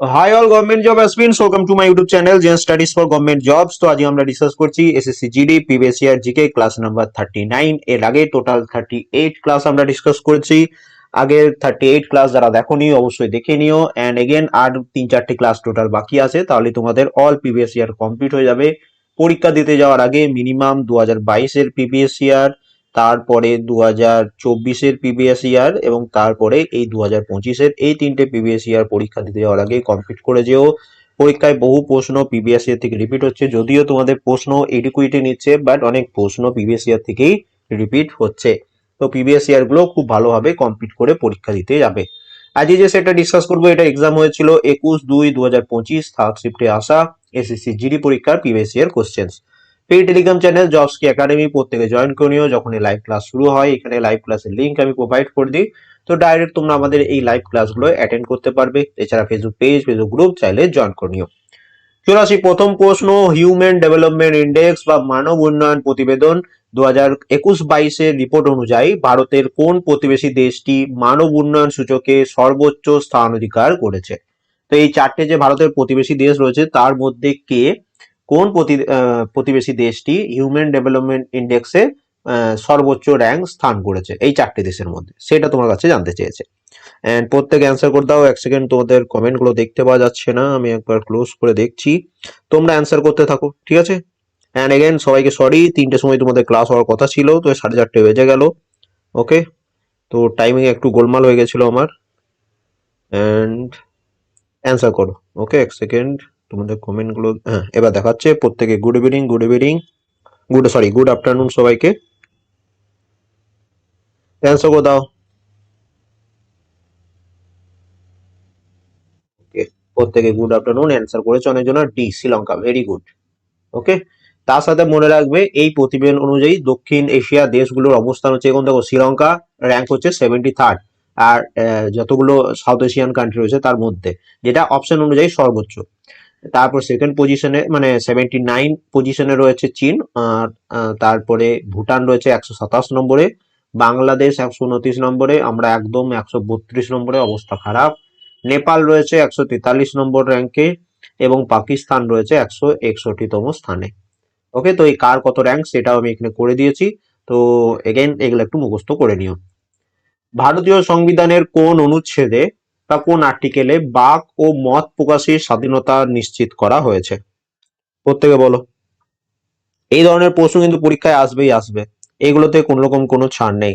Hi all government job aspirants welcome to my YouTube channel Gen Studies for government jobs তো আজ আমরা discuss করছি SSC GD previous year GK class number thirty nine এর আগে total thirty eight class আমরা discuss করেছি। আগের thirty eight class যারা দেখোনি অবশ্যই দেখে নিও। অ্যান্ড এগেন আর তিন চারটে ক্লাস টোটাল বাকি আছে, তাহলে তোমাদের অল প্রিভিয়াস ইয়ার কমপ্লিট হয়ে যাবে। পরীক্ষা দিতে যাওয়ার আগে মিনিমাম দু হাজার বাইশের প্রিভিয়াস ইয়ার তারপরে দু হাজার চব্বিশের প্রিভিয়াস ইয়ার এবং তারপরে এই দু হাজার পঁচিশের এই তিনটে প্রিভিয়াস ইয়ার পরীক্ষা দিতে যাওয়ার আগে কমপ্লিট করে যেও। পরীক্ষায় বহু প্রশ্ন প্রিভিয়াস ইয়ার থেকে রিপিট হচ্ছে, যদিও তোমাদের প্রশ্ন এডিকুইটে নিচ্ছে বাট অনেক প্রশ্ন প্রিভিয়াস ইয়ার থেকেই রিপিট হচ্ছে। তো প্রিভিয়াস ইয়ারগুলো খুব ভালোভাবে কমপ্লিট করে পরীক্ষা দিতে যাবে। আজকে যে সেটা ডিসকাস করব, এটা এক্সাম হয়েছিল একুশ দুই দু হাজার পঁচিশ থার্ড শিফটে আসা এসএসসি জিডি পরীক্ষার প্রিভিয়াস ইয়ার কোশ্চেন্স পেই টেলিগ্রাম চ্যানেল জবস কি একাডেমি প্রত্যেকে জয়েন করে নিও যখন এই লাইভ ক্লাস শুরু হয়, এখানে লাইভ ক্লাসের লিঙ্ক আমি প্রোভাইড করে দিই। তো ডাইরেক্ট তোমরা আমাদের এই লাইভ ক্লাসগুলো অ্যাটেন্ড করতে পারবে। এছাড়া ফেসবুক পেজ ফেসবুক গ্রুপ চাইলে জয়েন করে নিও। চলে আসি প্রথম প্রশ্ন হিউম্যান ডেভেলপমেন্ট ইন্ডেক্স বা মানব উন্নয়ন প্রতিবেদন দু হাজার একুশ বাইশের রিপোর্ট অনুযায়ী ভারতের কোন প্রতিবেশী দেশটি মানব উন্নয়ন সূচকে সর্বোচ্চ স্থান অধিকার করেছে? তো এই চারটে যে ভারতের প্রতিবেশী দেশ রয়েছে, তার মধ্যে কে কোন প্রতি- প্রতিবেশী দেশটি হিউম্যান ডেভেলপমেন্ট ইন্ডেক্সে সর্বোচ্চ র্যাঙ্ক স্থান করেছে? এই চারটি দেশের মধ্যে। সেটা তোমার কাছে জানতে চেয়েছে। অ্যান্ড প্রত্যেক অ্যান্সার করে দাও। এক সেকেন্ড তোমাদের কমেন্টগুলো দেখতে পাওয়া যাচ্ছে না। আমি একবার ক্লোজ করে দেখছি। তোমরা অ্যান্সার করতে থাকো, ঠিক আছে? অ্যান্ড এগেন সবাইকে সরি তিনটে সময় তোমাদের ক্লাস হওয়ার কথা ছিল, তো সাড়ে চারটে বেজে গেল। ওকে তো টাইমিং একটু গোলমাল হয়ে গেছিল আমার। অ্যান্ড অ্যান্সার করো। ওকে এক সেকেন্ড তোমাদের কমেন্টগুলো হ্যাঁ এবার দেখাচ্ছে প্রত্যেকে good evening good evening good sorry good afternoon সবাইকে। অ্যান্সার করে দাও ওকে প্রত্যেকে গুড আফটারনুন অ্যান্সার করেছে অনেকজন D Sri Lanka very good okay তার সাথে মনে রাখবে, এই প্রতিবেদন অনুযায়ী দক্ষিণ এশিয়া দেশগুলোর অবস্থান হচ্ছে, এখন দেখো শ্রীলঙ্কা র্যাঙ্ক হচ্ছে সেভেন্টি থার্ড আর যতগুলো সাউথ এশিয়ান কান্ট্রি রয়েছে তার মধ্যে, যেটা অপশন অনুযায়ী সর্বোচ্চ। তারপর সেকেন্ড পজিশনে মানে সেভেন্টি নাইন পজিশনে রয়েছে চীন, আর তারপরে ভুটান রয়েছে একশো সাতাশ নম্বরে, বাংলাদেশ একশো উনত্রিশ নম্বরে, আমরা একদম একশো বত্রিশ নম্বরে, অবস্থা খারাপ। নেপাল রয়েছে একশো তেতাল্লিশ নম্বর র্যাঙ্কে এবং পাকিস্তান রয়েছে একশো একষট্টিতম স্থানে। ওকে তো এই কার কত র্যাঙ্ক সেটাও আমি এখানে করে দিয়েছি। তো এগেন এগুলো একটু মুখস্থ করে নিও। ভারতীয় সংবিধানের কোন অনুচ্ছেদে বা কোন আর্টিকেলে বাক ও মত প্রকাশের স্বাধীনতা নিশ্চিত করা হয়েছে? প্রত্যেকে বলো। এই ধরনের প্রশ্ন কিন্তু পরীক্ষায় আসবেই আসবে। এগুলোতে কোন রকম কোনো ছাড় নেই।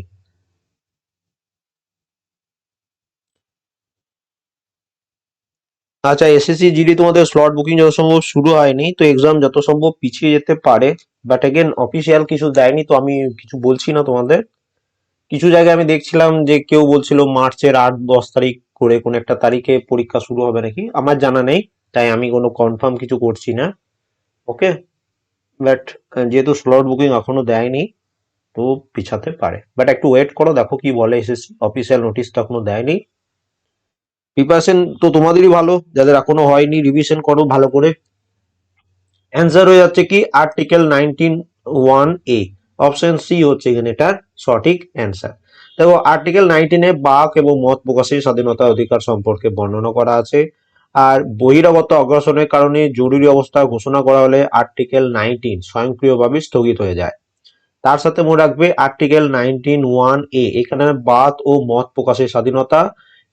আচ্ছা এসএসসি জিডি তোমাদের স্লট বুকিং যত সম্ভব শুরু হয়নি, তো এক্সাম যত সম্ভব পিছিয়ে যেতে পারে বাট এগেন অফিসিয়াল কিছু দেয়নি, তো আমি কিছু বলছি না তোমাদের। কিছু জায়গায় আমি দেখছিলাম যে কেউ বলছিল মার্চের আট দশ তারিখ করে কোন একটা তারিখে পরীক্ষা শুরু হবে নাকি? আমার জানা নেই, তাই আমি কোনো কনফার্ম কিছু করছি না। ওকে বাট যেহেতু স্লট বুকিং এখনও দেয়নি, তো পিছাতে পারে। বাট একটু ওয়েট করো, দেখো কি বলে এসএসসি অফিসিয়াল নোটিশ তো এখনও দেয়নি। প্রিপারেশন তো তোমাদেরই ভালো, যাদের এখনও হয়নি রিভিশন করো ভালো করে। অ্যান্সার হয়ে যাচ্ছে কি? Article nineteen one A option C হচ্ছে এখানে এটার সঠিক অ্যান্সার দেখো আর্টিকেল নাইনটিনে বাক এবং মত প্রকাশের স্বাধীনতা অধিকার সম্পর্কে বর্ণনা করা আছে। আর বহিরাগত অগ্রাসনের কারণে জরুরি অবস্থা ঘোষণা করা হলে আর্টিকেল নাইনটিন স্বয়ংক্রিয়ভাবে স্থগিত হয়ে যায়। তার সাথে মনে রাখবে আর্টিকেল নাইনটিন ওয়ান এ এখানে বাত ও মত প্রকাশের স্বাধীনতা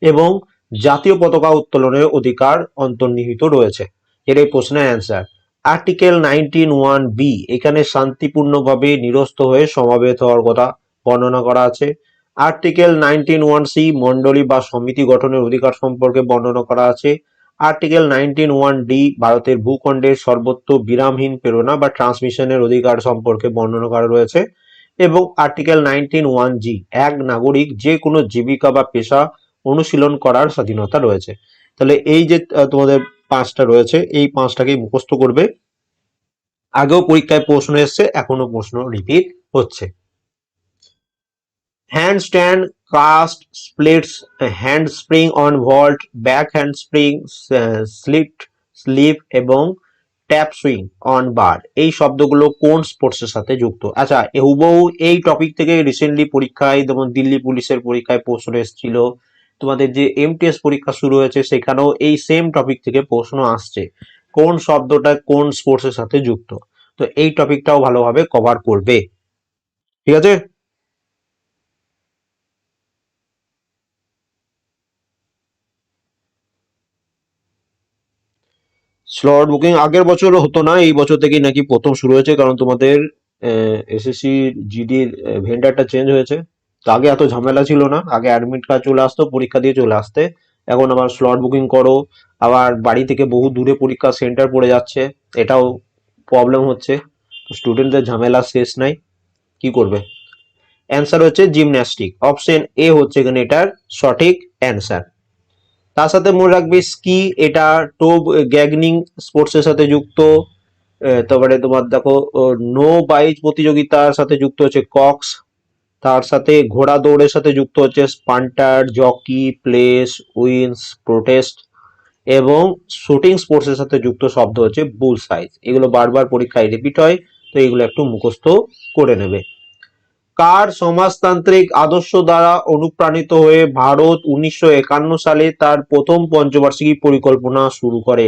এবং জাতীয় পতাকা উত্তোলনের অধিকার অন্তর্নিহিত রয়েছে। এর এই প্রশ্নের answer article nineteen one B এখানে শান্তিপূর্ণভাবে নিরস্ত হয়ে সমাবেত হওয়ার কথা বর্ণনা করা আছে। আর্টিকেল নাইনটিন ওয়ান সি মন্ডলী বা সমিতি গঠনের অধিকার সম্পর্কে বর্ণনা করা আছে আর্টিকেল নাইনটিন ওয়ান ডি ভারতের ভূখণ্ডের সর্বত্র বিরামহীন প্রেরণা বা ট্রান্সমিশনের অধিকার সম্পর্কে বর্ণনা করা রয়েছে এবং আর্টিকেল নাইনটিন ওয়ান জি এক নাগরিক যে কোনো জীবিকা বা পেশা অনুশীলন করার স্বাধীনতা রয়েছে তাহলে এই যে তোমাদের পাঁচটা রয়েছে, এই পাঁচটাকেই মুখস্থ করবে। আগেও পরীক্ষায় প্রশ্ন এসছে, এখনও প্রশ্ন রিপিট হচ্ছে। Handstand cast splits handspring on vault back handspring slip এবং ট্যাপ সুইং অন বার এই শব্দগুলো কোন স্পোর্টসের সাথে যুক্ত? আচ্ছা হুবহু এই টপিক থেকে রিসেন্টলি পরীক্ষায়, যেমন দিল্লি পুলিশের পরীক্ষায় প্রশ্ন এসেছিল, তোমাদের যে এমটিএস পরীক্ষা শুরু হয়েছে, সেখানেও এই সেম টপিক থেকে প্রশ্ন আসছে। কোন শব্দটা কোন স্পোর্টসের সাথে যুক্ত? তো এই টপিকটাও ভালোভাবে কভার করবে। ঠিক আছে? স্লট বুকিং আগের বছর হতো না, এই বছর থেকেই নাকি প্রথম শুরু হয়েছে, কারণ তোমাদের এসএসসি জিডির ভেন্ডারটা চেঞ্জ হয়েছে। আগে এত ঝামেলা ছিল না, আগে অ্যাডমিট কার্ড চলে আসতো, পরীক্ষা দিয়ে চলে আসতে। এখন আবার স্লট বুকিং করো, আবার বাড়ি থেকে বহু দূরে পরীক্ষা সেন্টার পড়ে যাচ্ছে, এটাও প্রবলেম হচ্ছে। স্টুডেন্টদের ঝামেলা শেষ নাই, কি করবে? অ্যান্সার হচ্ছে জিমন্যাস্টিক অপশন এ হচ্ছে এখানে এটার সঠিক অ্যান্সার তার সাথে মনে রাখবে স্কি, এটা টোব, গ্যাগনিং স্পোর্টসের সাথে যুক্ত তারপরে তোমার দেখো নো বাইচ প্রতিযোগিতার সাথে যুক্ত হচ্ছে কক্স তার সাথে ঘোড়া দৌড়ের সাথে যুক্ত হচ্ছে sprinter jockey place wins protest এবং শুটিং স্পোর্টসের সাথে যুক্ত শব্দ হচ্ছে বুল সাইজ এগুলো বারবার পরীক্ষায় রিপিট হয়, তো এগুলো একটু মুখস্থ করে নেবে। কার সমাজতান্ত্রিক আদর্শ দ্বারা অনুপ্রাণিত হয়ে ভারত উনিশশো একান্ন সালে তার প্রথম পঞ্চবার্ষিকী পরিকল্পনা শুরু করে?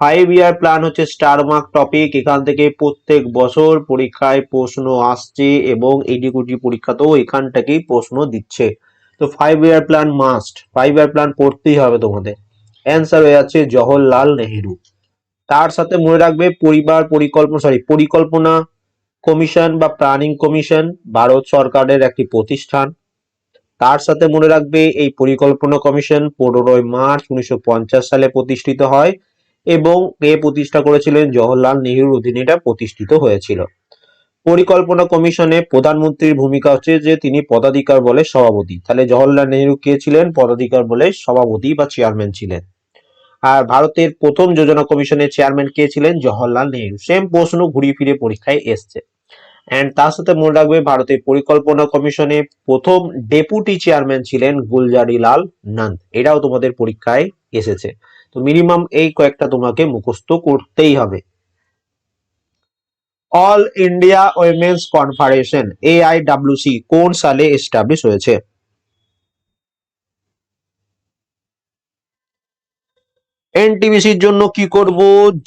ফাইভ ইয়ার প্ল্যান হচ্ছে স্টার মার্ক টপিক। এখান থেকে প্রত্যেক বছর পরীক্ষায় প্রশ্ন আসছে এবং এডিকুটি পরীক্ষাতেও এখান থেকেই প্রশ্ন দিচ্ছে। তো five year plan must five year plan পড়তেই হবে তোমাদের। অ্যান্সার হয়ে যাচ্ছে জওহরলাল নেহেরু। তার সাথে মনে রাখবে পরিবার পরিকল্পনা সরি পরিকল্পনা কমিশন বা প্ল্যানিং কমিশন ভারত সরকারের একটি প্রতিষ্ঠান। তার সাথে মনে রাখবে এই পরিকল্পনা কমিশন পনেরোই মার্চ উনিশশো পঞ্চাশ সালে প্রতিষ্ঠিত হয় এবং এ প্রতিষ্ঠা করেছিলেন জওহরলাল নেহরুর অধীনে এটা প্রতিষ্ঠিত হয়েছিল। পরিকল্পনা কমিশনে প্রধানমন্ত্রীর ভূমিকা হচ্ছে যে তিনি পদাধিকার বলে সভাপতি। তাহলে জওহরলাল নেহরু কে ছিলেন? পদাধিকার বলে সভাপতি বা চেয়ারম্যান ছিলেন। আর ভারতের প্রথম যোজনা কমিশনের চেয়ারম্যান কে ছিলেন? জওহরলাল নেহরু। সেম প্রশ্ন ঘুরিয়ে ফিরে পরীক্ষায় এসছে। এন্ড তার সাথে মনে রাখবে ভারতের পরিকল্পনা কমিশনে প্রথম ডেপুটি চেয়ারম্যান ছিলেন গুলজারি লাল নন্দ। এটাও তোমাদের পরীক্ষায় এসেছে। তো মিনিমাম এই কয়েকটা তোমাকে মুখস্থ করতেই হবে। All India women's conference AIWC কোন সালে এস্টাবলিশ হয়েছে? এনটিবিসির জন্য কি করব?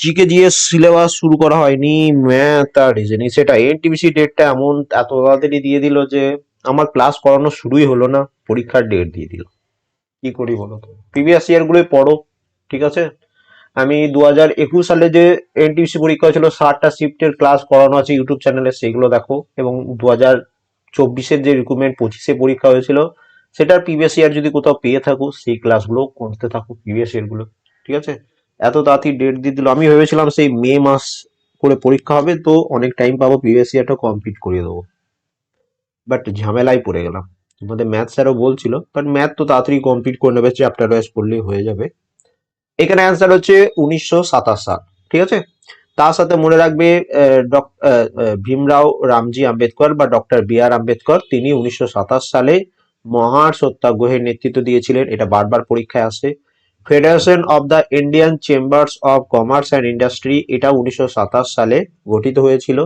জিকে জিএস সিলেবাস শুরু করা হয়নি। ম্যাথ আর রিজনিং সেটা এনটিবিসি ডেটটা এমন এত তাড়াতাড়ি দিয়ে দিল যে আমার ক্লাস করানো শুরুই হলো না, পরীক্ষার ডেট দিয়ে দিল। কি করি বলো তো? প্রিভিয়াস ইয়ার গুলোই পড়ো, ঠিক আছে? আমি দু হাজার একুশ সালে যে এনটিবিসি পরীক্ষা ছিল ষাটটা শিফটের ক্লাস করানো আছে ইউটিউব চ্যানেলে সেগুলো দেখো। এবং দু হাজার চব্বিশের যে রিক্রুটমেন্ট পঁচিশে পরীক্ষা হয়েছিল, সেটার প্রিভিয়াস ইয়ার যদি কোথাও পেয়ে থাকো, সেই ক্লাসগুলো করতে থাকো প্রিভিয়াস ইয়ারগুলো। ঠিক আছে? এত তাড়াতাড়ি ডেট দিয়ে দিল। আমি ভেবেছিলাম সেই মে মাস করে পরীক্ষা হবে, তো অনেক টাইম পাবো প্রিভিয়াস ইয়ারটা কমপ্লিট করিয়ে দেবো। বাট ঝামেলায় পড়ে গেলাম। আমাদের ম্যাথ স্যারও বলছিল বাট ম্যাথ তো তাড়াতাড়ি কমপ্লিট করে নেবে চ্যাপ্টার ওয়াইজ পড়লেই হয়ে যাবে। এখানে অ্যান্সার হচ্ছে উনিশশো সাতাশ সাল, ঠিক আছে? তার সাথে মনে রাখবে ভীমরাও রামজি আম্বেদকর বা ডক্টর বি আর আম্বেদকর, তিনি উনিশশো সাতাশ সালে মহার সত্যাগ্রহের নেতৃত্ব দিয়েছিলেন। এটা বারবার পরীক্ষায় আসে। Federation of the Indian Chambers of Commerce and Industry এটা উনিশশো সাতাশ সালে গঠিত হয়েছিল।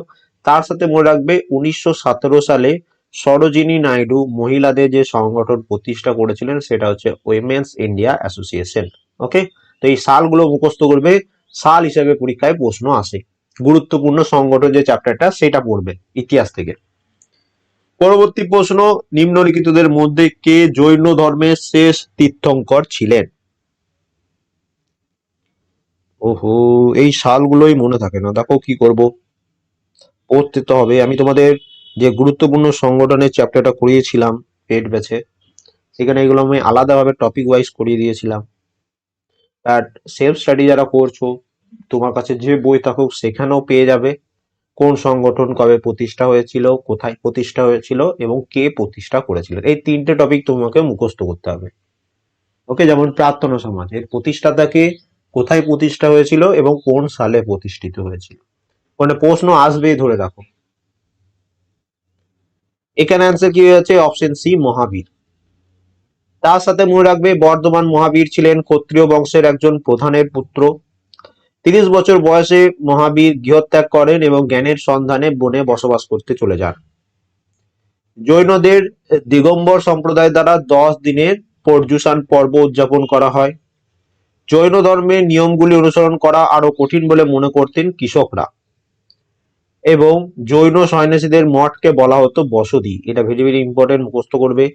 তার সাথে মনে রাখবে, উনিশশো সতেরো সালে সরোজিনী নাইডু মহিলাদের যে সংগঠন প্রতিষ্ঠা করেছিলেন, সেটা হচ্ছে উইমেন্স ইন্ডিয়া অ্যাসোসিয়েশন ওকে তো এই সালগুলো মুখস্থ করবে, সাল হিসেবে পরীক্ষায় প্রশ্ন আসে। গুরুত্বপূর্ণ সংগঠন যে চ্যাপ্টারটা সেটা পড়বে ইতিহাস থেকে। পরবর্তী প্রশ্ন, নিম্নলিখিতদের মধ্যে কে জৈন ধর্মের শেষ তীর্থঙ্কর ছিলেন? ওহো, এই সালগুলোই মনে থাকে না। দেখো কি করব। পড়তে তো হবে। আমি তোমাদের যে গুরুত্বপূর্ণ সংগঠনের চ্যাপ্টারটা করিয়েছিলাম পেট ব্যাচে সেখানে এগুলো আমি আলাদাভাবে টপিক ওয়াইজ করিয়ে দিয়েছিলাম। আর সেলফ স্টাডি যারা করছ, তোমার কাছে যে বই থাকুক, সেখানেও পেয়ে যাবে। কোন সংগঠন কবে প্রতিষ্ঠা হয়েছিল, কোথায় প্রতিষ্ঠা হয়েছিল এবং কে প্রতিষ্ঠা করেছিল। এই তিনটে টপিক তোমাকে মুখস্থ করতে হবে। ওকে যেমন প্রার্থনা সমাজ, এর প্রতিষ্ঠাতাকে কোথায় প্রতিষ্ঠা হয়েছিল এবং কোন সালে প্রতিষ্ঠিত হয়েছিল? মানে প্রশ্ন আসবেই ধরে রাখো। এখানে অ্যান্সার কি হয়েছে? Option C Mahavir. তার সাথে মনে রাখবে, বর্ধমান মহাবীর ছিলেন ক্ষত্রিয় বংশের একজন প্রধানের পুত্র। তিরিশ বছর বয়সে মহাবীর গৃহত্যাগ করেন এবং জ্ঞানের সন্ধানে বনে বসবাস করতে চলে যান। জৈনদের দিগম্বর সম্প্রদায় দ্বারা দশ দিনের পর্যুষণ পর্ব উদযাপন করা হয়। জৈন ধর্মের নিয়মগুলি অনুসরণ করা আরও কঠিন বলে মনে করতেন কৃষকরা। এবং জৈন সন্ন্যাসীদের মঠকে বলা হতো বসতি। এটা ভেরি ভেরি ইম্পর্টেন্ট মুখস্থ করবে।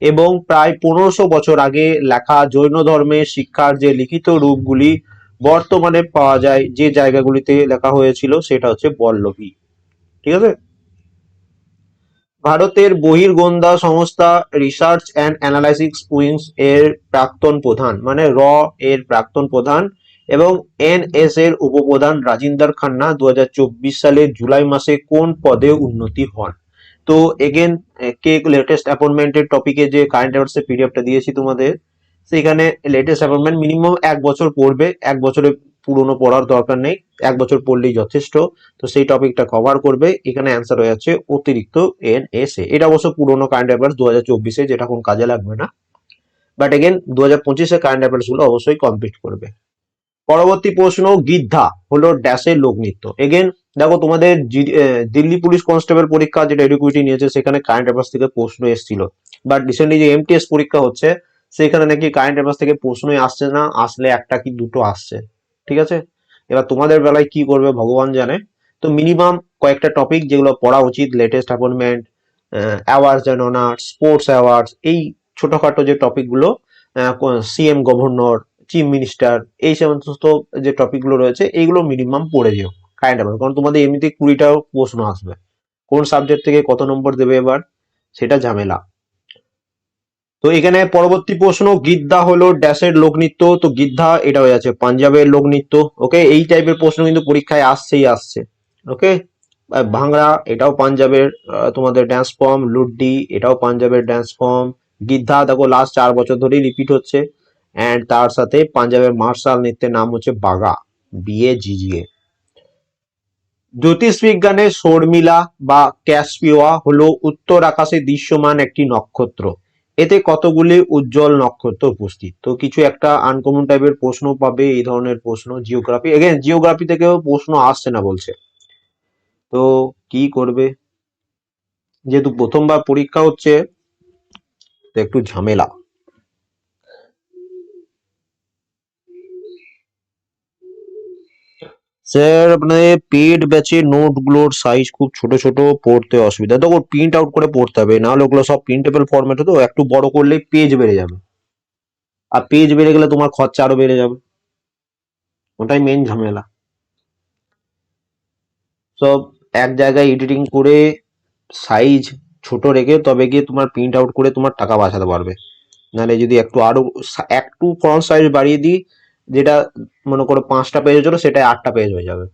এবং প্রায় পনেরোশো বছর আগে লেখা জৈন ধর্মের শিক্ষার যে লিখিত রূপগুলি বর্তমানে পাওয়া যায়, যে জায়গাগুলিতে লেখা হয়েছিল, সেটা হচ্ছে বল্লভী। ঠিক আছে? ভারতের বহির্গোয়েন্দা সংস্থা রিসার্চ অ্যান্ড অ্যানালাইসিস উইংস এর প্রাক্তন প্রধান মানে র এর প্রাক্তন প্রধান এবং এনএস এর উপপ্রধান রাজিন্দার খান্না দু সালের জুলাই মাসে কোন পদে উন্নতি হন? তো এগেন কে লেটেস্ট অ্যাপয়েন্টমেন্টের টপিকে যে কারেন্ট অ্যাফেয়ার্স পিডিএফটা দিয়েছি তোমাদের, সেখানে লেটেস্ট অ্যাপয়েন্টমেন্ট মিনিমাম এক বছর পড়বে, এক বছরে পুরনো পড়ার দরকার নেই, এক বছর পড়লেই যথেষ্ট। তো সেই টপিকটা কভার করবে। এখানে অ্যান্সার হয়ে যাচ্ছে অতিরিক্ত এন এস এ এটা অবশ্য পুরনো কারেন্ট অ্যাফেয়ার্স দু হাজার চব্বিশে, যেটা কোন কাজে লাগবে না। বাট এগেন দু হাজার পঁচিশে কারেন্ট অ্যাফেয়ার্সগুলো অবশ্যই কমপ্লিট করবে। পরবর্তী প্রশ্ন, গিদ্ধা হলো ড্যাশের লোকনৃত্য। এগেন দেখো তোমাদের দিল্লি পুলিশ কনস্টেবল পরীক্ষা যেটা এডুকুইটি নিয়েছে, সেখানে কারেন্ট অ্যাফেয়ার্স থেকে প্রশ্ন এসেছিল। বাট রিসেন্টলি যে এমটিএস পরীক্ষা হচ্ছে, সেখানে নাকি কারেন্ট অ্যাফেয়ার্স থেকে প্রশ্নই আসছে না, আসলে একটা কি দুটো আসছে। ঠিক আছে? এবার তোমাদের বেলায় কি করবে ভগবান জানে। তো মিনিমাম কয়েকটা টপিক যেগুলো পড়া উচিত latest appointment awards and honours sports awards এই ছোটখাটো যে টপিকগুলো সিএম গভর্নর চিফ মিনিস্টার এই সমস্ত যে টপিকগুলো রয়েছে এইগুলো মিনিমাম পড়ে যেও কারেন্ট অ্যাফেয়ার্স কারণ তোমাদের এমনিতে কুড়িটাও প্রশ্ন আসবে। কোন সাবজেক্ট থেকে কত নম্বর দেবে এবার, সেটা ঝামেলা। তো এখানে পরবর্তী প্রশ্ন গিদ্ধা হলো ড্যাশের লোকনৃত্য, তো গিদ্ধা এটা হয়ে যাচ্ছে, পাঞ্জাবের লোকনৃত্য ওকে এই টাইপের প্রশ্ন কিন্তু পরীক্ষায় আসছেই আসছে ওকে ভাংড়া এটাও পাঞ্জাবের তোমাদের ড্যান্স ফর্ম লুড্ডি, এটাও পাঞ্জাবের ড্যান্স ফর্ম গিদ্ধা দেখো লাস্ট চার বছর ধরেই রিপিট হচ্ছে অ্যান্ড তার সাথে পাঞ্জাবের মার্শাল নৃত্যের নাম হচ্ছে বাগা বিএ জিজিএ জ্যোতিষবিজ্ঞানে শর্মিলা বা ক্যাসপিওয়া হলো উত্তর আকাশে দৃশ্যমান একটি নক্ষত্র। এতে কতগুলি উজ্জ্বল নক্ষত্র উপস্থিত? তো কিছু একটা আনকমন টাইপের প্রশ্ন পাবে, এই ধরনের প্রশ্ন জিওগ্রাফি এগেন জিওগ্রাফি থেকেও প্রশ্ন আসছে না বলছে। তো কি করবে? যেহেতু প্রথমবার পরীক্ষা হচ্ছে একটু ঝামেলা। স্যার আপনাদের পেড ব্যাচের নোটগুলোর সাইজ খুব ছোট ছোট পড়তে অসুবিধা। দেখো প্রিন্ট আউট করে পড়তে হবে, নাহলে ওগুলো সব প্রিন্টেবল ফরম্যাটে তো একটু বড় করলে পেজ বেড়ে যাবে। আর পেজ বেড়ে গেলে তোমার খরচা আরও বেড়ে যাবে। ওটাই মেন ঝামেলা। সব এক জায়গায় এডিটিং করে সাইজ ছোট রেখে তবে গিয়ে তোমার প্রিন্ট আউট করে তোমার টাকা বাঁচাতে পারবে। নাহলে যদি একটু আরও, একটু ফ্রন্ট সাইজ বাড়িয়ে দিই, যেটা মনে করো পাঁচটা পেজ হচ্ছিল সেটা আটটা পেজ হয়ে যাবে।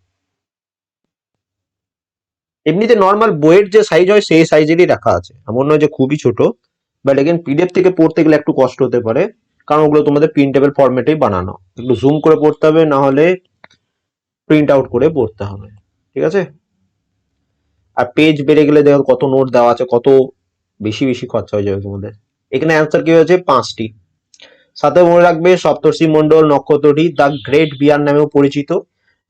এমনিতে নর্মাল বইয়ের যে সাইজ হয়, সেই সাইজেরই রাখা আছে। এমন নয় যে খুবই ছোট বাট এগেন পিডিএফ থেকে পড়তে গেলে একটু কষ্ট হতে পারে, কারণ ওগুলো তোমাদের প্রিন্টেবল ফরম্যাটেই বানানো। একটু জুম করে পড়তে হবে, না হলে প্রিন্ট আউট করে পড়তে হবে, ঠিক আছে? আর পেজ বেড়ে গেলে দেখো কত নোট দেওয়া আছে, কত বেশি বেশি খরচা হয়ে যাবে তোমাদের। এখানে অ্যান্সার কি হয়েছে? পাঁচটি। সাথে মনে রাখবে সপ্তর্ষি মণ্ডল নক্ষত্রটি দ্য গ্রেট বিয়ার নামেও পরিচিত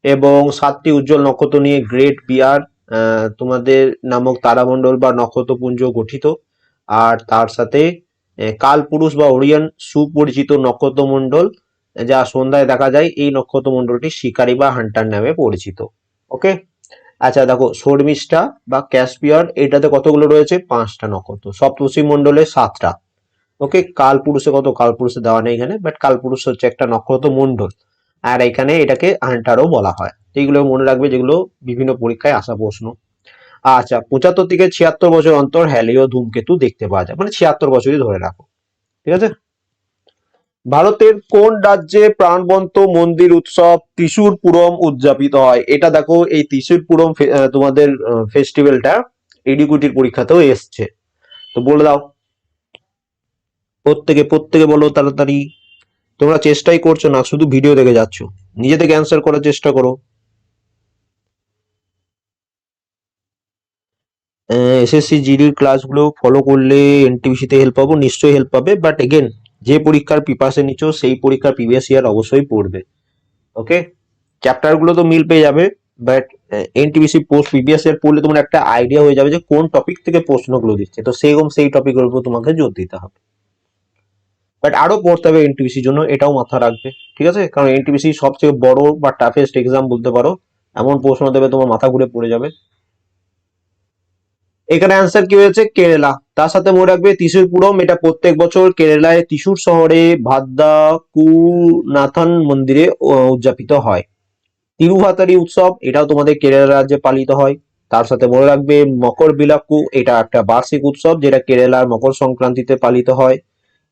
এবং সাতটি উজ্জ্বল নক্ষত্র নিয়ে গ্রেট বিয়ার তোমাদের নামক তারামণ্ডল বা নক্ষত্রপুঞ্জ গঠিত। আর তার সাথে কালপুরুষ বা ওরিয়ন সুপরিচিত নক্ষত্রমণ্ডল, যা সন্ধ্যায় দেখা যায়, এই নক্ষত্রমণ্ডলটি শিকারী বা হান্টার নামে পরিচিত। ওকে? আচ্ছা দেখো, শর্মিষ্ঠা বা ক্যাসপিয়ার, এটাতে কতগুলো রয়েছে? পাঁচটা নক্ষত্র। সপ্তর্ষি মণ্ডলে সাতটা। ওকে কালপুরুষে কত? কালপুরুষে দেওয়া নেই এখানে বাট কালপুরুষ হচ্ছে একটা নক্ষত্র মণ্ডল। আর এখানে এটাকে হান্টারও বলা হয়। এইগুলো মনে রাখবে যেগুলো বিভিন্ন পরীক্ষায় আসা প্রশ্ন। আচ্ছা পঁচাত্তর থেকে ছিয়াত্তর বছর অন্তর হ্যালিও ধূমকেতু দেখতে পাওয়া যায়। মানে ছিয়াত্তর বছরই ধরে রাখো। ঠিক আছে? ভারতের কোন রাজ্যে প্রাণবন্ত মন্দির উৎসব ত্রিশূর পুরম উদযাপিত হয়? এটা দেখো, এই ত্রিশূর পুরম তোমাদের ফেস্টিভ্যালটা এডিকুটির পরীক্ষাতেও এসছে। তো বলে দাও। প্রত্যেকে প্রত্যেকে বলো তাড়াতাড়ি। তোমরা চেষ্টাই করছ না, শুধু ভিডিও দেখে যাচ্ছ। নিজে থেকে অ্যান্সার করার চেষ্টা করো। এসএসসি জিডির ক্লাসগুলো ফলো করলে এনটিভিসি তে হেল্প পাবো, নিশ্চয়ই হেল্প পাবে। বাট এগেন যে পরীক্ষার প্রিপারেশন নিচ্ছ সেই পরীক্ষার প্রিভিয়াস ইয়ার অবশ্যই পড়বে। ওকে চ্যাপ্টারগুলো তো মিল পেয়ে যাবে but NTPC post previous year পড়লে তোমার একটা আইডিয়া হয়ে যাবে যে কোন টপিক থেকে প্রশ্নগুলো দিচ্ছে। তো সেরকম সেই টপিকের উপর তোমাকে জোর দিতে হবে। বাট আরও পড়তে হবে এনটিপিসির জন্য, এটাও মাথা রাখবে, ঠিক আছে? কারণ এনটিপিসি সবচেয়ে বড় বা টাফেস্ট এক্সাম বলতে পারো, এমন প্রশ্ন দেবে, তোমার মাথা ঘুরে পড়ে যাবে। এখানে অ্যান্সার কি হয়েছে? কেরালা তার সাথে মনে রাখবে ত্রিশুরপুরম এটা প্রত্যেক বছর কেরালায় ত্রিশুর শহরে ভাদ্দা কুনাথন মন্দিরে উদযাপিত হয়। তিরুভাতারি উৎসব, এটাও তোমাদের কেরালা রাজ্যে পালিত হয়। তার সাথে মনে রাখবে মকর বিলাক্কু এটা একটা বার্ষিক উৎসব, যেটা কেরালার মকর সংক্রান্তিতে পালিত হয়।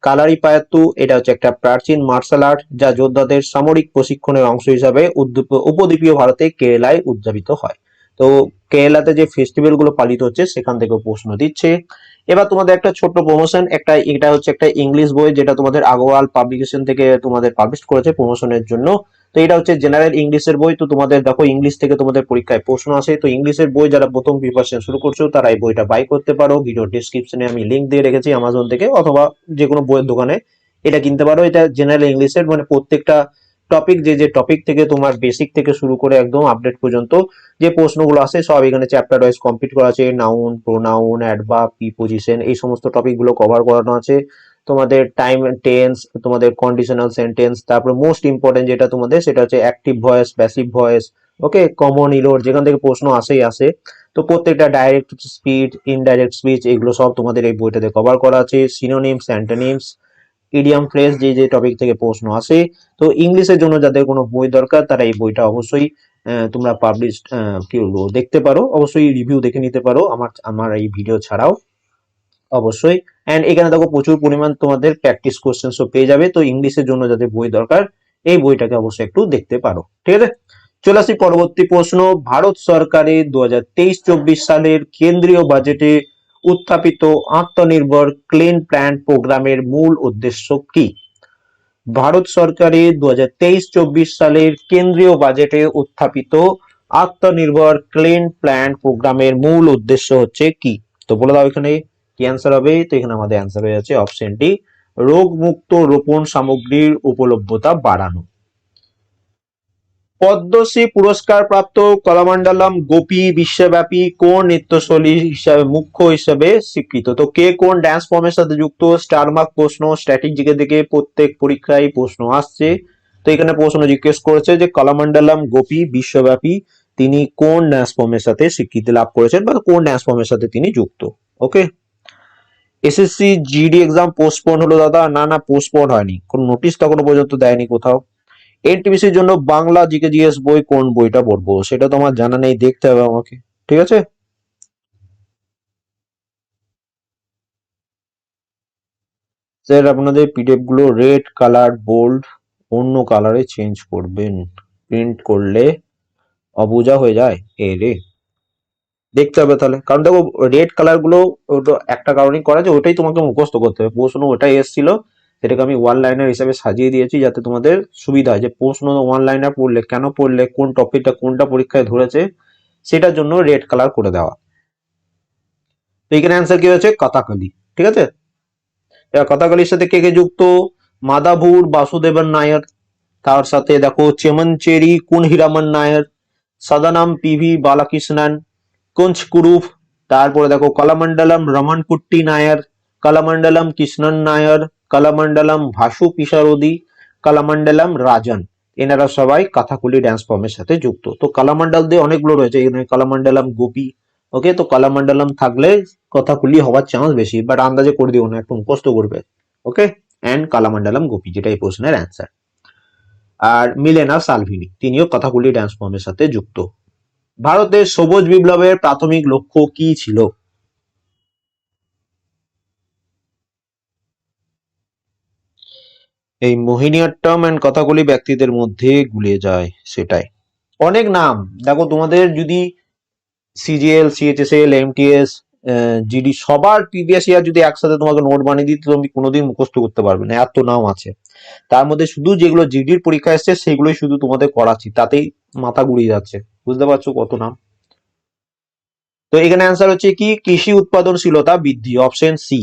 কালারি পায়াত্তু, এটা হচ্ছে একটা প্রাচীন মার্শাল আর্ট যা যোদ্ধাদের সামরিক প্রশিক্ষণের অংশ হিসাবে উপদ্বীপীয় ভারতে কেরালায় উদযাপিত হয়। তো কেরালাতে যে ফেস্টিভ্যালগুলো পালিত হচ্ছে, সেখান থেকেও প্রশ্ন দিচ্ছে। এবার তোমাদের একটা ছোট্ট প্রমোশন একটা, এটা হচ্ছে একটা ইংলিশ বই, যেটা তোমাদের আগোয়াল পাবলিকেশন থেকে তোমাদের পাবলিশ করেছে প্রমোশনের জন্য। তো এটা হচ্ছে জেনারেল ইংলিশের বই। তো তোমাদের দেখো, ইংলিশ থেকে তোমাদের পরীক্ষায় প্রশ্ন আসে। তো ইংলিশের বই যারা প্রথম প্রিপারেশন শুরু করছ, তারা এই বইটা বাই করতে পারো। ভিডিও ডিসক্রিপশনে আমি লিংক দিয়ে রেখেছি আমাজন থেকে অথবা যে কোনো বইয়ের দোকানে। এটা কিনতে পারো। এটা জেনারেল ইংলিশের মানে প্রত্যেকটা টপিক যে যে টপিক থেকে তোমার বেসিক থেকে শুরু করে একদম আপডেট পর্যন্ত যে প্রশ্নগুলো আসে, সব এখানে চ্যাপ্টার ওয়াইজ কমপ্লিট করা আছে। নাউন প্রোনাউন অ্যাডভার্ব প্রিপোজিশন এই সমস্ত টপিকগুলো কভার করানো আছে। তোমাদের টাইম টেন্স তোমাদের কন্ডিশনাল সেন্টেন্স তারপরে মোস্ট ইম্পর্টেন্ট যেটা তোমাদের, সেটা হচ্ছে active voice passive voice okay common error যেখান থেকে প্রশ্ন আসেই আসে। তো প্রত্যেকটা ডাইরেক্ট স্পিচ ইনডাইরেক্ট স্পিচ এগুলো সব তোমাদের এই বইটাতে কভার করা আছে। সিনোনিমস অ্যান্টোনিমস ইডিয়াম ফ্রেজ যে যে টপিক থেকে প্রশ্ন আসে। তো ইংলিশের জন্য যাদের কোনো বই দরকার, তারা এই বইটা অবশ্যই তোমরা পাবলিশ কি দেখতে পারো। অবশ্যই রিভিউ দেখে নিতে পারো। আমার আমার এই ভিডিও ছাড়াও। অবশ্যই। এন্ড এখানে দেখো প্রচুর পরিমাণ তোমাদের প্র্যাকটিস কোশ্চেন্সও পেয়ে যাবে। তো ইংলিশের জন্য যাদের বই দরকার, এই বইটাকে অবশ্যই একটু দেখতে পারো। ঠিক আছে? চলে আসি পরবর্তী প্রশ্ন। ভারত সরকারের দু হাজার তেইশ চব্বিশ সালের কেন্দ্রীয় বাজেটে উত্থাপিত আত্মনির্ভর ক্লিন প্ল্যান প্রোগ্রামের মূল উদ্দেশ্য কি? ভারত সরকারের দু হাজার সালের কেন্দ্রীয় বাজেটে উত্থাপিত আত্মনির্ভর ক্লিন প্ল্যান প্রোগ্রামের মূল উদ্দেশ্য হচ্ছে কি? তো বলে দাও এখানে। কি অ্যান্সার হবে? তো এখানে আমাদের অ্যান্সার হয়ে যাচ্ছে অপশনটি রোগমুক্ত রোপণ সামগ্রীর উপলব্ধতা বাড়ানো। পদ্মশ্রী পুরস্কার প্রাপ্ত কলামণ্ডলম গোপী বিশ্বব্যাপী কোন নৃত্যশৈলী হিসাবে মুখ্য হিসাবে স্বীকৃত? তো কে কোন ড্যান্স ফর্মের সাথে যুক্ত? স্টার মার্ক প্রশ্ন স্ট্র্যাটেজিকে থেকে প্রত্যেক পরীক্ষায় প্রশ্ন আসছে। তো এখানে প্রশ্ন জিজ্ঞেস করেছে যে কলামণ্ডলম গোপী বিশ্বব্যাপী তিনি কোন ড্যান্স ফর্মের সাথে স্বীকৃতি লাভ করেছেন বা কোন ড্যান্স ফর্মের সাথে তিনি যুক্ত? Okay SSC GD exam postpone হলো দাদা। না না পোস্টপোন হয়নি। কোন নোটিশ তখনো পর্যন্ত দেয়নি কোথাও। এনটিপিসির জন্য বাংলা জিকে জিএস বই কোন বইটা পড়ব, সেটা তো আমার জানা নেই, দেখতে হবে আমাকে। ঠিক আছে? স্যার আপনাদের পিডিএফগুলো রেড কালার বোল্ড অন্য কালারে চেঞ্জ করবেন। প্রিন্ট করলে অবুজা হয়ে যায়। এ রে। দেখতে হবে তাহলে। কারণ দেখো রেড কালারগুলো ওটা একটা কারণেই করা যে ওটাই তোমাকে মুখস্থ করতে হবে। প্রশ্ন ওটাই এসেছিল, সেটাকে আমি ওয়ান লাইনার হিসাবে সাজিয়ে দিয়েছি যাতে তোমাদের সুবিধা হয়। যে প্রশ্ন ওয়ান লাইনার পড়লে, কেন পড়লে, কোন টপিকটা কোনটা পরীক্ষায় ধরেছে, সেটার জন্য রেড কালার করে দেওয়া। তো এখানে অ্যান্সার কি হয়েছে? কথাকলি। ঠিক আছে? এবার কথাকলির সাথে কে কে যুক্ত? মাদাভুর বাসুদেবন নায়ার। তার সাথে দেখো, চেমনচেরি কুন হীরামন নায়ার সদানাম পিভি বালাকৃষ্ণন। কুঞ্চ কুরুফ তারপরে দেখো কলামণ্ডলম রমন কুট্টি নায়ার, কলামণ্ডলম, কৃষ্ণন নায়ার, কলামণ্ডলম, ভাসু পিসারদি কলামণ্ডলম, রাজন। এনারা সবাই কথাকুলি ড্যান্স ফর্মের সাথে যুক্ত। তো কলামণ্ডল দিয়ে অনেকগুলো রয়েছে। এখানে কলামণ্ডলম গোপী, ওকে? তো কলামণ্ডলম থাকলে কথাকুলি হওয়ার চান্স বেশি বাট আন্দাজে করে দিও না, একটু মুখস্থ করবে, ওকে? অ্যান্ড কালামণ্ডলম গোপী যেটা এই প্রশ্নের অ্যান্সার আর মিলেনা সালভিনি, তিনিও কথাকুলি ড্যান্স ফর্মের সাথে যুক্ত। ভারতের সবুজ বিপ্লবের প্রাথমিক লক্ষ্য কি ছিল? এই মোহিনীয়ট্টম এন্ড কথাগুলি ব্যক্তিদের মধ্যে গুলিয়ে যায় সেটাই। অনেক নাম। দেখো, তোমাদের যদি সিজিএল সিএইচএসএল এমটিএস জিডি সবার প্রিভিয়াস ইয়ার যদি একসাথে তোমাকে নোট বানিয়ে দিতে, তুমি কোনোদিন মুখস্থ করতে পারবে না। এত নাম আছে। তার মধ্যে শুধু যেগুলো জিডির পরীক্ষা এসছে, সেগুলোই শুধু তোমাদের করাচ্ছি। তাতেই মাথা গুড়িয়ে যাচ্ছে। বুঝতে পারছ কত নাম? তো এখানে অ্যান্সার হচ্ছে কি? কৃষি উৎপাদনশীলতা বৃদ্ধি অপশন সি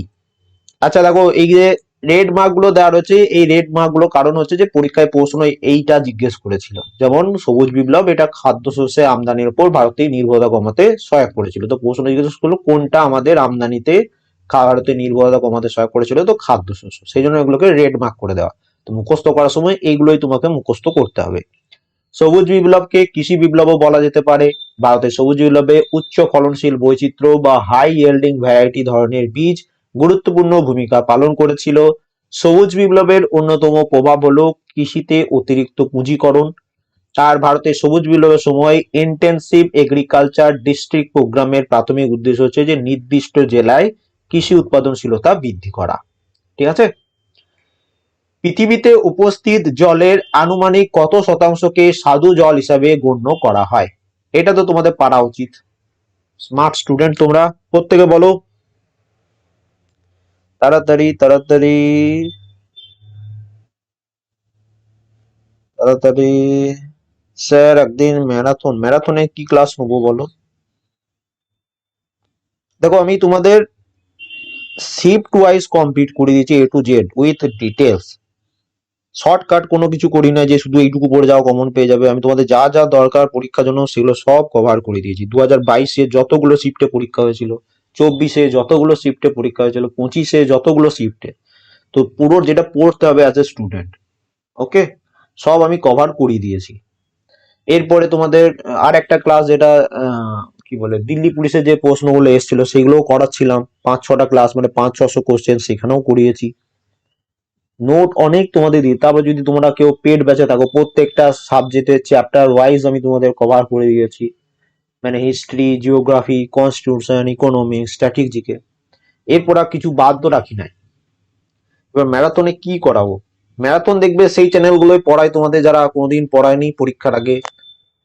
আচ্ছা দেখো, এই যে রেড মার্কগুলো দেওয়া রয়েছে, এই রেড মার্কগুলো কারণ হচ্ছে যে পরীক্ষায় প্রশ্ন এইটা জিজ্ঞেস করেছিল যেমন, সবুজ বিপ্লব, এটা খাদ্যশস্যের আমদানির উপর ভারতের নির্ভরতা কমাতে সহায়ক করেছিল। তো প্রশ্ন জিজ্ঞেস করল, কোনটা আমাদের আমদানিতে ভারতের নির্ভরতা কমাতে সহায়ক করেছিল? তো খাদ্যশস্য সেই জন্য এগুলোকে রেড মার্ক করে দেওয়া। তো মুখস্থ করার সময় এইগুলোই তোমাকে মুখস্থ করতে হবে। সবুজ বিপ্লবকে কৃষি বিপ্লবও বলা যেতে পারে। ভারতের সবুজ বিপ্লবে উচ্চ ফলনশীল বৈচিত্র্য বা হাই ইয়েল্ডিং ভ্যারাইটি ধরনের বীজ গুরুত্বপূর্ণ ভূমিকা পালন করেছিল। সবুজ বিপ্লবের অন্যতম প্রভাব হলো কৃষিতে অতিরিক্ত পুঁজিকরণ। আর ভারতের সবুজ বিপ্লবের সময় ইন্টেন্সিভ এগ্রিকালচার ডিস্ট্রিক্ট প্রোগ্রামের প্রাথমিক উদ্দেশ্য হচ্ছে যে নির্দিষ্ট জেলায় কৃষি উৎপাদনশীলতা বৃদ্ধি করা। ঠিক আছে? পৃথিবীতে উপস্থিত জলের আনুমানিক কত শতাংশকে সাধু জল হিসাবে গণ্য করা হয়? এটা তো তোমাদের পারা উচিত। স্মার্ট স্টুডেন্ট তোমরা, প্রত্যেকে বলো। তাড়াতাড়ি তাড়াতাড়ি। তাড়াতাড়ি। স্যার, একদিন ম্যারাথন। ম্যারাথনে কি ক্লাস নেব বলো? দেখো, আমি তোমাদের শিফট ওয়াইজ কমপ্লিট করে দিয়েছি A to Z with details shortcut কোনো কিছু করি না যে শুধু এইটুকু পড়ে যাও কমন পেয়ে যাবে। আমি তোমাদের যা যা দরকার পরীক্ষার জন্য সেগুলো সব কভার করে দিয়েছি। দু হাজার বাইশে যতগুলো শিফটে পরীক্ষা হয়েছিল, চব্বিশে যতগুলো শিফটে পরীক্ষা হয়েছিল, পঁচিশে যতগুলো শিফটে তো পুরো যেটা পড়তে হবে অ্যাজ এ স্টুডেন্ট ওকে সব আমি কভার করিয়ে দিয়েছি। এরপরে তোমাদের আর একটা ক্লাস যেটা কি বলে, দিল্লি পুলিশের যে প্রশ্নগুলো এসেছিল, সেগুলোও করাচ্ছিলাম। পাঁচ, ছটা ক্লাস মানে পাঁচ, ছশো কোশ্চেন সেখানেও করিয়েছি। নোট অনেক তোমাদের দিই। তারপর যদি তোমরা কেউ পেড ব্যাচে থাকো, প্রত্যেকটা সাবজেক্টের চ্যাপ্টার ওয়াইজ আমি তোমাদের কভার করে দিয়েছি। মানে হিস্ট্রি জিওগ্রাফি কনস্টিটিউশন ইকোনমিক্স স্ট্র্যাটেজিকে এরপর আর কিছু বাদ তো রাখি নাই। এবার ম্যারাথনে কি করাবো? ম্যারাথন দেখবে সেই চ্যানেলগুলোই পড়ায় তোমাদের যারা কোনোদিন পড়ায়নি, পরীক্ষার আগে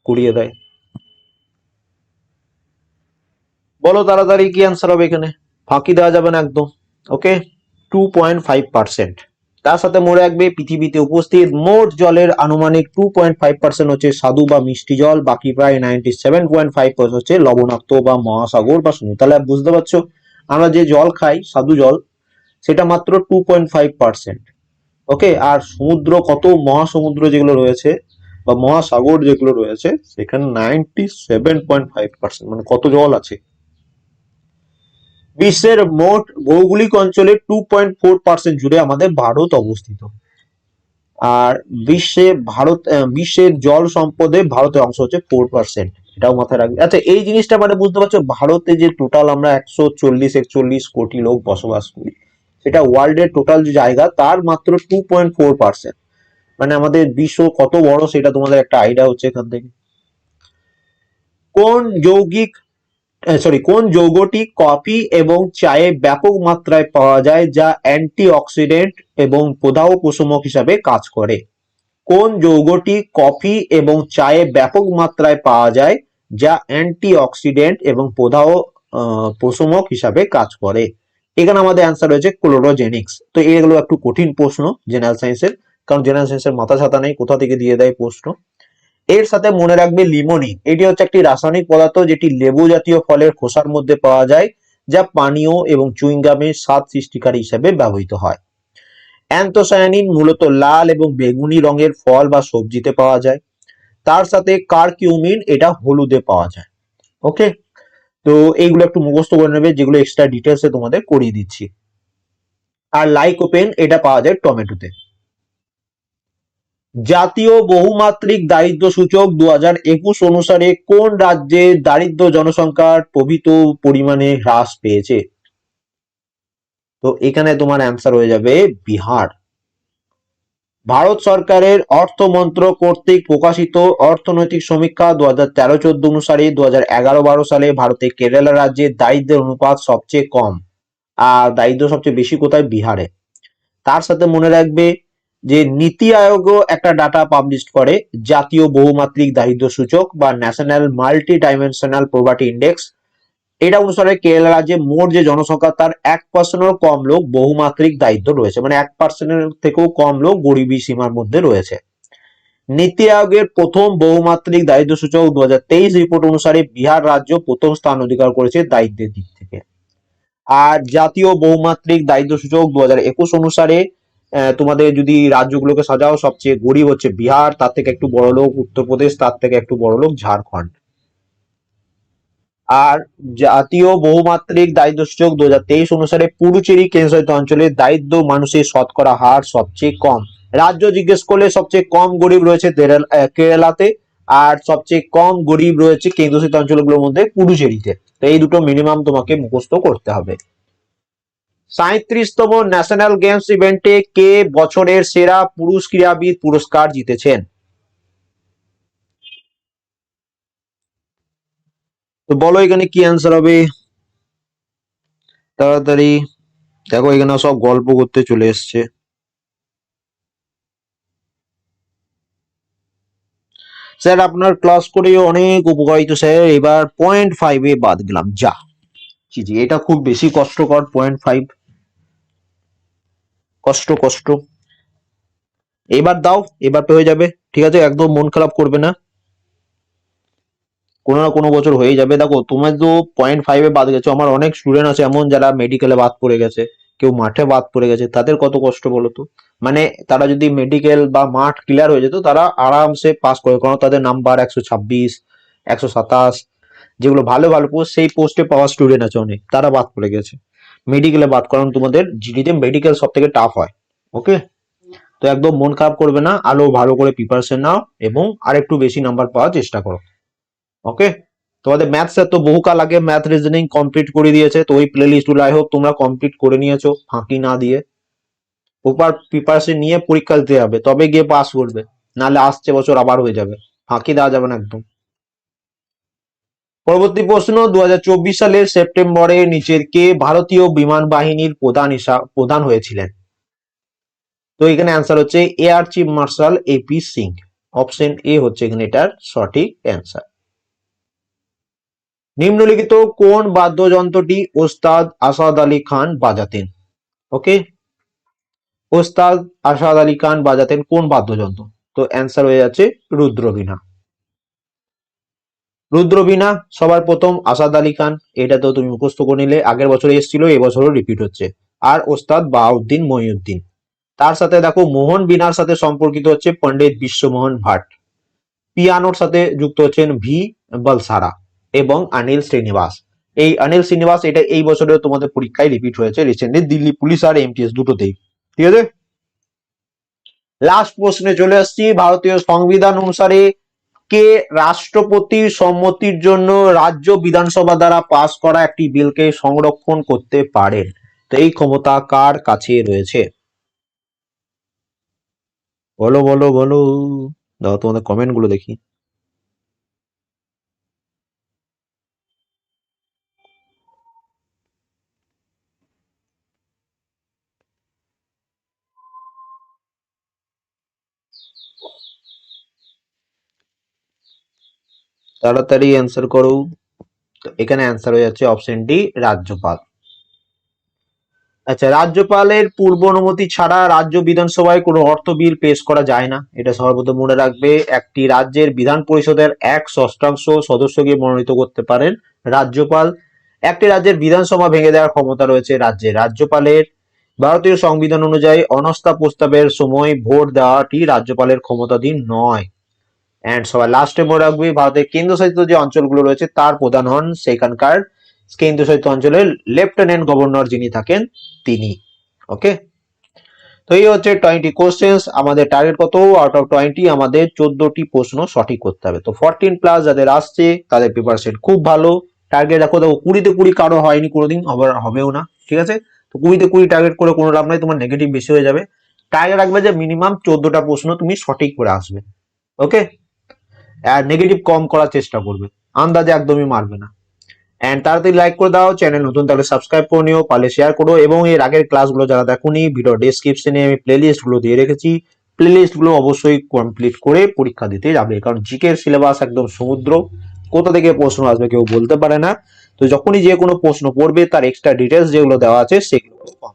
করিয়ে দেয়। বলো তাড়াতাড়ি কি অ্যান্সার হবে এখানে? ফাঁকি দেওয়া যাবে না একদম okay two point five percent তার সাথে মনে রাখবে পৃথিবীতে উপস্থিত মোট জলের আনুমানিক টু পয়েন্ট ফাইভ পার্সেন্ট হচ্ছে সাধু বা মিষ্টি জল, বাকি প্রায় ninety seven point five percent হচ্ছে লবণাক্ত বা মহাসাগর বা সমুদ্র। তাহলে বুঝতে পারছ, আমরা যে জল খাই, সাধু জল, সেটা মাত্র two point five percent okay আর সমুদ্র কত মহাসমুদ্র যেগুলো রয়েছে বা মহাসাগর যেগুলো রয়েছে, সেখানে ninety seven point five percent মানে কত জল আছে? বিশ্বের মোট ভৌগোলিক অঞ্চলে টু পয়েন্ট ফোর পার্সেন্ট জুড়ে আমাদের ভারত অবস্থিত। আর বিশ্বে ভারত বিশ্বের জল সম্পদে ভারতের অংশ হচ্ছে ফোর পার্সেন্ট এটাও মাথায় রাখবে। আচ্ছা এই জিনিসটা মানে বুঝতে পারছ, ভারতে যে টোটাল আমরা একশো চল্লিশ, একচল্লিশ কোটি লোক বসবাস করি, সেটা ওয়ার্ল্ডের টোটাল যে জায়গা, তার মাত্র টু পয়েন্ট ফোর পার্সেন্ট মানে আমাদের বিশ্ব কত বড়, সেটা তোমাদের একটা আইডিয়া হচ্ছে এখান থেকে। কোন যৌগিক সরি কোন যৌগটি কফি এবং চায়ে ব্যাপক মাত্রায় পাওয়া যায় যা অ্যান্টি অক্সিডেন্ট এবং প্রদাহ প্রশমক হিসাবে কাজ করে? কোন যৌগটি কফি এবং চায়ে ব্যাপক মাত্রায় পাওয়া যায় যা অ্যান্টি অক্সিডেন্ট এবং প্রদাহ প্রশমক হিসাবে কাজ করে? এখানে আমাদের অ্যান্সার রয়েছে ক্লোরোজেনিক্স তো এগুলো একটু কঠিন প্রশ্ন জেনারেল সায়েন্সের কারণ জেনারেল সায়েন্সের মাথা ছাতা নেই, কোথা থেকে দিয়ে দেয় প্রশ্ন? এর সাথে মনে রাখবে লিমোনিন এটি হচ্ছে একটি রাসায়নিক পদার্থ যেটি লেবু জাতীয় ফলের খোসার মধ্যে পাওয়া যায়, যা পানীয় এবং চুইংগামের স্বাদ সৃষ্টিকারী হিসেবে ব্যবহৃত হয়। অ্যান্থোসায়ানিন মূলত লাল এবং বেগুনি রঙের ফল বা সবজিতে পাওয়া যায়। তার সাথে কারকিউমিন, এটা হলুদে পাওয়া যায়। ওকে? তো এইগুলো একটু মুখস্থ করে নেবে, যেগুলো এক্সট্রা ডিটেলসে তোমাদের করিয়ে দিচ্ছি। আর লাইকোপেন এটা পাওয়া যায় টমেটোতে। জাতীয় বহুমাত্রিক দারিদ্র সূচক দু হাজার একুশ অনুসারে কোন রাজ্যে দারিদ্র জনসংখ্যার প্রভৃত পরিমাণে হ্রাস পেয়েছে? তো এখানে তোমার অ্যান্সার হয়ে যাবে বিহার। ভারত সরকারের অর্থ মন্ত্রক কর্তৃক প্রকাশিত অর্থনৈতিক সমীক্ষা দু হাজার তেরো চোদ্দ অনুসারে দু হাজার এগারো বারো সালে ভারতে কেরালা রাজ্যে দারিদ্র্যের অনুপাত সবচেয়ে কম। আর দারিদ্র সবচেয়ে বেশি কোথায়? বিহারে। তার সাথে মনে রাখবে যে নীতি আয়োগও একটা ডাটা পাবলিশ করে, জাতীয় বহুমাত্রিক দারিদ্র সূচক বা national multi dimensional poverty index এটা অনুসারে কেরালা রাজ্যে মোট যে জনসংখ্যা, তার এক পার্সেন্টেরও কম লোক বহুমাত্রিক দারিদ্র রয়েছে। মানে এক পার্সেন্টের থেকেও কম লোক গরিবী সীমার মধ্যে রয়েছে। নীতি আয়োগের প্রথম বহুমাত্রিক দারিদ্র সূচক দু হাজার তেইশ রিপোর্ট অনুসারে বিহার রাজ্য প্রথম স্থান অধিকার করেছে দারিদ্রের দিক থেকে। আর জাতীয় বহুমাত্রিক দারিদ্র সূচক দু অনুসারে তোমাদের যদি রাজ্যগুলোকে সাজাও, সবচেয়ে গরিব হচ্ছে বিহার, তার থেকে একটু বড় লোক উত্তরপ্রদেশ, তার থেকে একটু বড় লোক ঝাড়খণ্ড। আর জাতীয় বহুমাত্রিক দারিদ্র সূচক দু অনুসারে পুডুচেরি কেন্দ্রশাসিত অঞ্চলের দারিদ্র মানুষের শতকরা হার সবচেয়ে কম। রাজ্য জিজ্ঞেস করলে সবচেয়ে কম গরিব রয়েছে কেরালাতে, আর সবচেয়ে কম গরিব রয়েছে কেন্দ্রশাসিত অঞ্চলগুলোর মধ্যে পুডুচেরিতে। তো এই দুটো মিনিমাম তোমাকে মুখস্থ করতে হবে। সাঁত্রিশতম ন্যাশনাল গেমস ইভেন্টে কে বছরের সেরা পুরুষ ক্রীড়াবিদ পুরস্কার জিতেছেন? তো বলো এখানে কি অ্যান্সার হবে। তাড়াতাড়ি। দেখো এখানে সব গল্প করতে চলে এসছে। স্যার, আপনার ক্লাস করে অনেক উপকারিত, স্যার। এবার পয়েন্ট ফাইভে বাদ গেলাম। যা। জি জি এটা খুব বেশি কষ্টকর পয়েন্ট ফাইভ কষ্ট কষ্ট। এবার দাও, এবার হয়ে যাবে। ঠিক আছে, একদম মন খারাপ করবে না। কোনো না কোনো বছর হয়ে যাবে। দেখো, তোমার তো পয়েন্ট ফাইভে বাদ গেছো। আমার অনেক স্টুডেন্ট আছে এমন যারা মেডিকেলে বাদ পড়ে গেছে। কেউ মাঠে বাদ পড়ে গেছে। তাদের কত কষ্ট বলো তো? মানে তারা যদি মেডিকেল বা মাঠ ক্লিয়ার হয়ে যেত, তারা আরামসে পাস করে। কারণ তাদের নাম্বার একশো ছাব্বিশ, একশো সাতাশ যেগুলো ভালো ভালো পোস্ট সেই পোস্টে পাওয়া স্টুডেন্ট আছে অনেক, তারা বাদ পড়ে গেছে। মেডিকেলে বাদ কারণ তোমাদের জিডিতে মেডিকেল সব থেকে টাফ হয় ওকে তো একদম মন খারাপ করবে না, আলো ভালো করে প্রিপারেশন নাও এবং আরেকটু বেশি নাম্বার পাওয়ার চেষ্টা করো ওকে তোমাদের ম্যাথস তো বহুকাল আগে ম্যাথ রিজনিং কমপ্লিট করে দিয়েছে, তো ওই প্লে লিস্টগুলো আই হোপ তোমরা কমপ্লিট করে নিয়েছো, ফাঁকি না দিয়ে। ওপার প্রিপারেশন নিয়ে পরীক্ষা দিতে হবে, তবে গিয়ে পাস করবে, নাহলে আসছে বছর আবার হয়ে যাবে, ফাঁকি দেওয়া যাবে না একদম। পরবর্তী প্রশ্ন দু হাজার চব্বিশ সালের সেপ্টেম্বরে নিচের কে ভারতীয় বিমান বাহিনীর প্রধান হিসাব প্রধান হয়েছিলেন? তো এখানে অ্যান্সার হচ্ছে air chief marshal AP Singh option A হচ্ছে এখানে এটার সঠিক অ্যান্সার নিম্নলিখিত কোন বাদ্যযন্ত্রটি ওস্তাদ আসাদ আলী খান বাজাতেন? ওকে ওস্তাদ আসাদ আলী খান বাজাতেন কোন বাদ্যযন্ত্র? তো অ্যান্সার হয়ে যাচ্ছে রুদ্রবীণা। রুদ্রবীণা সবার প্রথম আসাদ আলী খান। এটা তো তুমি মুখস্থ করে নিলে, আগের বছর এসেছিল, এবছরও রিপিট হচ্ছে। আর ওস্তাদ বাউদ্দিন মহিউদ্দিন। তার সাথে দেখো, মোহন বিনার সাথে সম্পর্কিত হচ্ছে পণ্ডিত বিশ্বমোহন ভাট। পিয়ানোর সাথে যুক্ত হচ্ছেন ভি বলসারা এবং অনিল শ্রীনিবাস। এই অনিল শ্রীনিবাস, এটা এই বছরেও তোমাদের পরীক্ষায় রিপিট হয়েছে রিসেন্টলি দিল্লি পুলিশ আর এমটিএস দুটোতেই। ঠিক আছে? লাস্ট প্রশ্নে চলে আসছি, ভারতীয় সংবিধান অনুসারে কে রাষ্ট্রপতির সম্মতির জন্য রাজ্য বিধানসভা দ্বারা পাস করা একটি বিলকে সংরক্ষণ করতে পারেন? তো এই ক্ষমতা কার কাছে রয়েছে? বলো বলো বলো। দাও, তোমাদের কমেন্টগুলো দেখি। তাড়াতাড়ি অ্যান্সার করো। এখানে অ্যান্সার হয়ে যাচ্ছে অপশন ডি রাজ্যপাল। আচ্ছা রাজ্যপালের পূর্ব অনুমতি ছাড়া রাজ্য বিধানসভায় কোনো অর্থ বিল পেশ করা যায় না। এটা সর্বপ্রথম মনে রাখবে, একটি রাজ্যের বিধান পরিষদের এক ষষ্ঠাংশ সদস্যকে মনোনীত করতে পারেন রাজ্যপাল। একটি রাজ্যের বিধানসভা ভেঙে দেওয়ার ক্ষমতা রয়েছে রাজ্যের রাজ্যপালের ভারতীয় সংবিধান অনুযায়ী অনাস্থা প্রস্তাবের সময় ভোট দেওয়াটি রাজ্যপালের ক্ষমতাধীন নয়। অ্যান্ড সবাই লাস্টে মনে রাখবে, ভারতের কেন্দ্রশাসিত যে অঞ্চলগুলো রয়েছে, তার প্রধান হন সেখানকার কেন্দ্রশাসিত অঞ্চলের লেফটেন্যান্ট গভর্নর যিনি থাকেন, তিনি। ওকে তো এই হচ্ছে টোয়েন্টি কোশ্চেন্স আমাদের টার্গেট কত? আউট অফ টোয়েন্টি আমাদের চোদ্দটি প্রশ্ন সঠিক করতে হবে। তো ফোরটিন প্লাস যাদের আসছে, তাদের প্রিপারেশন খুব ভালো। টার্গেট দেখো দেখো, কুড়িতে কুড়ি কারও হয়নি কোনোদিন হবেও না। ঠিক আছে? তো কুড়িতে কুড়ি টার্গেট করে কোনো লাভ নাই, তোমার নেগেটিভ বেশি হয়ে যাবে। টার্গেট রাখবে যে মিনিমাম চোদ্দটা প্রশ্ন তুমি সঠিক করে আসবে। ওকে নেগেটিভ কম করার চেষ্টা করবে। আন্দাজে একদমই মারবে না। এন্ড তাড়াতাড়ি লাইক করে দাও চ্যানেল নতুন তাহলে সাবস্ক্রাইব করে নিও, পারলে শেয়ার করো, এবং এর আগের ক্লাসগুলো যারা দেখোনি ভিডিও ডেসক্রিপশনে আমি প্লেলিস্টগুলো দিয়ে রেখেছি। প্লেলিস্টগুলো অবশ্যই কমপ্লিট করে পরীক্ষা দিতে যাবে, কারণ জিকে সিলেবাস একদম সমুদ্র। কোথা থেকে প্রশ্ন আসবে কেউ বলতে পারে না। তো যখনই যে কোনো প্রশ্ন পড়বে, তার এক্সট্রা ডিটেলস যেগুলো দেওয়া আছে, সেগুলো